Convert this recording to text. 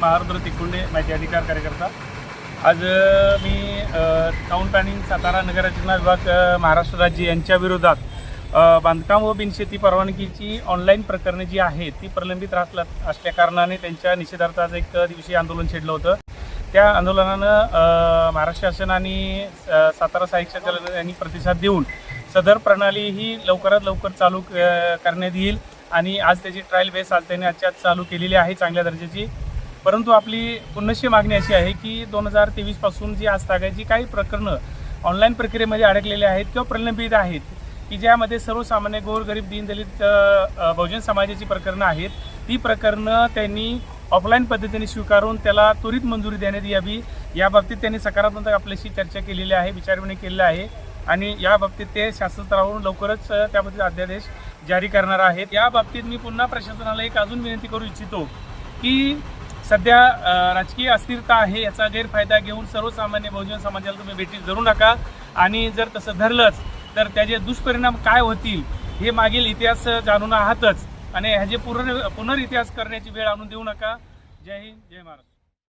महारुद्र तिकुंडे माहिती अधिकार कार्यकर्ता. आज मी टाऊन टाउन प्लॅनिंग सातारा नगररचना विभाग महाराष्ट्र राज्य यांच्या विरोधात बांधकाम व बिनशेती परवानगीची ऑनलाईन प्रकरणे जी आहेत ती प्रलंबित राहत असल्याकारणाने त्यांच्या निषेधार्थ एक दिवशी आंदोलन छेडलं होतं. त्या आंदोलनानं महाराष्ट्र शासन आणि सातारा साहित्य संचालनालय यांनी प्रतिसाद देऊन सदर प्रणाली ही लवकरात लवकर चालू करण्यात येईल आणि आज त्याची ट्रायल बेस आज त्यांनी आजच्या चालू केलेली आहे चांगल्या दर्जाची. परंतु आपली पुनश्य मागणी अशी आहे की दोन हजार तेवीसपासून जी आजतागायची काही प्रकरणं ऑनलाईन प्रक्रियेमध्ये अडकलेली आहेत किंवा प्रलंबित आहेत की ज्यामध्ये सर्वसामान्य गोरगरीब दीनदलित बहुजन समाजाची प्रकरणं आहेत ती प्रकरणं त्यांनी ऑफलाईन पद्धतीने स्वीकारून त्याला त्वरित मंजुरी देण्यात यावी. याबाबतीत त्यांनी सकारात्मक आपल्याशी चर्चा केलेली आहे विचारविणी केलेली आहे आणि या बाबतीत ते शासन स्तरावरून लवकरच त्याबद्दल अध्यादेश जारी करणार आहेत. या बाबतीत मी पुन्हा प्रशासनाला एक अजून विनंती करू इच्छितो की सध्या राजकीय अस्थिरता आहे याचा गैरफायदा घेऊन सर्वसामान्य बहुजन समाजाला तुम्ही भेटी धरू नका. आणि जर तसं धरलंच तर त्याचे दुष्परिणाम काय होतील हे मागील इतिहास जाणून आहातच. आणि ह्याचे पुनर पुनर्इतिहास करण्याची वेळ आणून देऊ नका. जय हिंद जय महाराष्ट्र.